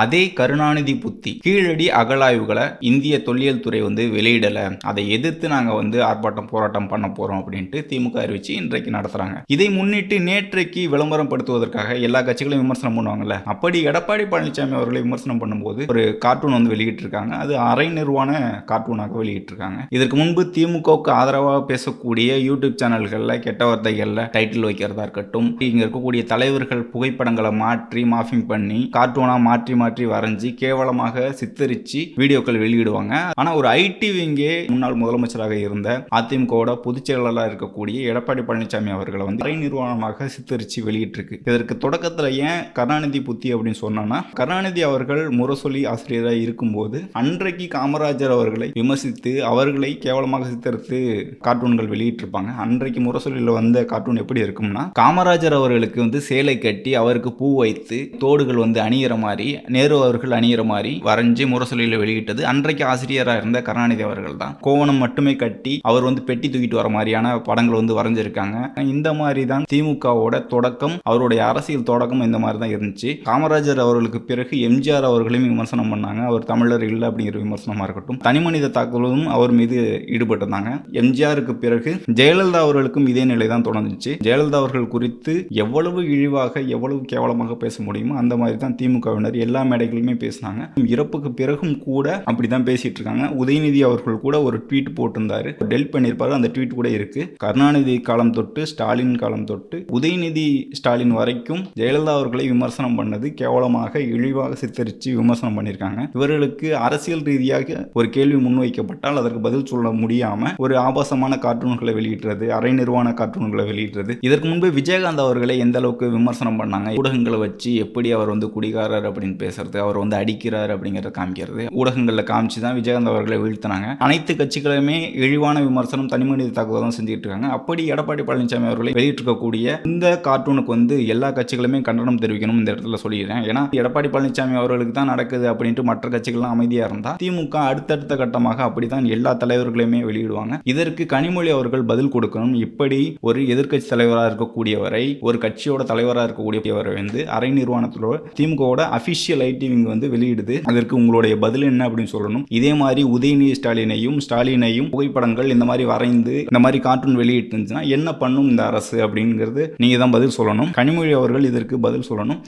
அதே கருணாநிதி புத்தி கீழடி அகழாய்வுகளை இந்திய தொல்லியல் துறை வந்து வெளியிடலை. அதை எதிர்த்து நாங்கள் வந்து ஆர்ப்பாட்டம் போராட்டம் பண்ண போகிறோம் அப்படின்ட்டு திமுக அறிவிச்சு இன்றைக்கு நடத்துகிறாங்க இதை முன்னிட்டு நேற்றைக்கு விளம்பரம் படுத்துவதற்காக எல்லா கட்சிகளையும் விமர்சனம் பண்ணுவாங்கல்ல. அப்படி எடப்பாடி பழனிசாமி அவர்களை விமர்சனம் பண்ணும்போது ஒரு கார்ட்டூன் வந்து வெளியிட்டிருக்காங்க. அது அரை நிர்வாண கார்ட்டூனாக வெளியிட்டிருக்காங்க. இதற்கு முன்பு திமுகவுக்கு ஆதரவாக பேசக்கூடிய யூடியூப் சேனல்களில் கெட்ட வார்த்தைகளில் டைட்டில் வைக்கிறதா இருக்கட்டும் இங்கே இருக்கக்கூடிய தலைவர்கள் புகைப்படங்களை மாற்றி மாஃபிங் பண்ணி கார்ட்டூனாக மாற்றி மாற்றி வரைஞ்சி கேவலமாக சித்தரித்து வீடியோக்கள் வெளியிடுவாங்க. ஆனால் ஒரு ஐடி விங்கே முன்னாள் முதலமைச்சராக இருந்த அதிமுகவோட பொதுச் செயலாளராக இருக்கக்கூடிய எடப்பாடி பழனிசாமி அவர்களை வந்து அரை நிர்வாணமாக சித்தரித்து வெளியிட்டிருக்கு. இதற்கு தொடக்கத்தில் ஏன் கருணாநிதி புத்தி அப்படின்னு சொன்னோன்னா கருணாநிதி அவர்கள் முரசொலி ஆசிரியராக இருக்கும்போது அன்றைக்கு காமராஜர் அவர்களை விமர்சித்து அவர்களை கேவலமாக சித்தரித்து கார்ட்டூன்கள் வெளியிட்டிருப்பாங்க. அன்றைக்கு முரசொலியில் வந்த கார்ட்டூன் எப்படி இருக்கும்னா காமராஜர் அவர்களுக்கு வந்து சேலை கட்டி அவருக்கு பூ வைத்து தோடுகள் வந்து அணியிற மாதிரி நேரு அவர்கள் அணியிற மாதிரி வரைஞ்சி முரசொலியில் வெளியிட்டது. அன்றைக்கு ஆசிரியராக இருந்த கருணாநிதி அவர்கள் தான். கோவணம் மட்டுமே கட்டி அவர் வந்து பெட்டி தூக்கிட்டு வர மாதிரியான படங்கள் வந்து வரைஞ்சிருக்காங்க. இந்த மாதிரி தான் திமுகவோட தொடக்கம் அவருடைய அரசியல் தொடக்கம் இந்த மாதிரி தான் இருந்துச்சு. காமராஜர் அவர்களுக்கு பிறகு எம்ஜிஆர் அவர்களையும் விமர்சனம் பண்ணாங்க. அவர் தமிழர் இல்லை அப்படிங்கிற விமர்சனமாக இருக்கட்டும். தனிமனித தாக்குதலும் அவர் மீது ஈடுபட்டிருந்தாங்க. எம்ஜிஆருக்கு பிறகு ஜெயலலிதா அவர்களுக்கும் இதே நிலை தான் தொடர்ந்துச்சு. ஜெயலலிதா அவர்கள் குறித்து எவ்வளவு இழிவாக எவ்வளவு கேவலமாக பேச முடியுமோ அந்த மாதிரி தான் திமுகவினர் எல்லா மேடைகளிலுமே பேசினாங்க. இறப்புக்கு பிறகும் கூட அப்படிதான் பேசிட்டு இருக்காங்க. உதயநிதி அவர்கள் கூட ஒரு ட்வீட் போட்டிருந்தாரு. டெலிட் பண்ணியிருப்பாரு. அந்த ட்வீட் கூட இருக்கு. கருணாநிதி காலம் தொட்டு ஸ்டாலின் காலம் தொட்டு உதயநிதி ஸ்டாலின் வரைக்கும் ஜெயலலிதா அவர்களை விமர்சனம் பண்ணது கேவலமாக இழிவாக சித்தரித்து விமர்சனம் பண்ணியிருக்காங்க. இவர்களுக்கு அரசியல் ரீதியாக ஒரு கேள்வி முன்வைக்கப்பட்டால் அதற்கு பதில் சொல்ல முடியாம ஒரு ஆபாசமான கார்ட்டூன்களை வெளியிடுறது அரை நிர்வாண கார்ட்டூன்களை வெளியிடுறது. இதற்கு முன்பு விஜயகாந்த் அவர்களை எந்த அளவுக்கு விமர்சனம் பண்ணாங்க? ஊடகங்களை வச்சு எப்படி அவர் வந்து குடிகாரர் அப்படின்னு பேசுறது அவர் வந்து அடிக்கிறார் அப்படிங்கிறத காமிக்கிறது. ஊடகங்களில் காமிச்சு தான் விஜயகாந்த் அவர்களை வீழ்த்தினாங்க. அனைத்து கட்சிகளுமே இழிவான விமர்சனம் தனிமனித தாக்குதல் தான் செஞ்சுட்டு இருக்காங்க. அப்படி எடப்பாடி பழனிசாமி அவர்களை வெளியிட்டிருக்கக்கூடிய இந்த கார்ட்டூனுக்கு வந்து எல்லா கட்சிகளுமே கண்டனம் தெரிவிக்கணும் இந்த இடத்துல சொல்லிடுறேன் ஏன்னா எடப்பாடி பழனிசாமி அவர்களுக்கு தான் நடக்குது அப்படின்ட்டு மற்ற கட்சிகள்லாம் அமைதியாக இருந்தால் திமுக அடுத்தடுத்த கட்டமாக அப்படித்தான் எல்லா தலைவர்களையுமே வெளியிடுவாங்க. இதற்கு கனிமொழி அவர்கள் பதில் கொடுக்கணும். இப்படி ஒரு எதிர்க்கட்சி தலைவராக இருக்கக்கூடியவரை ஒரு கட்சியோட தலைவராக இருக்கக்கூடியவரை வந்து அரை நிர்வாணத்தோட திமுகவோட அபிஷியல் ஐடி விங் வந்து வெளியிடுது. அதற்கு உங்களுடைய பதில் என்ன அப்படின்னு சொல்லணும். இதே மாதிரி உதயநிதி ஸ்டாலினையும் ஸ்டாலினையும் புகைப்படங்கள் இந்த மாதிரி வரைந்து இந்த மாதிரி கார்ட்டூன் வெளியிட்டு இருந்துச்சுன்னா என்ன பண்ணும் இந்த அரசு அப்படிங்கிறது நீங்க தான் பதில் சொல்லணும். கனிமொழி அவர்கள் இதற்கு பதில் சொல்லணும்.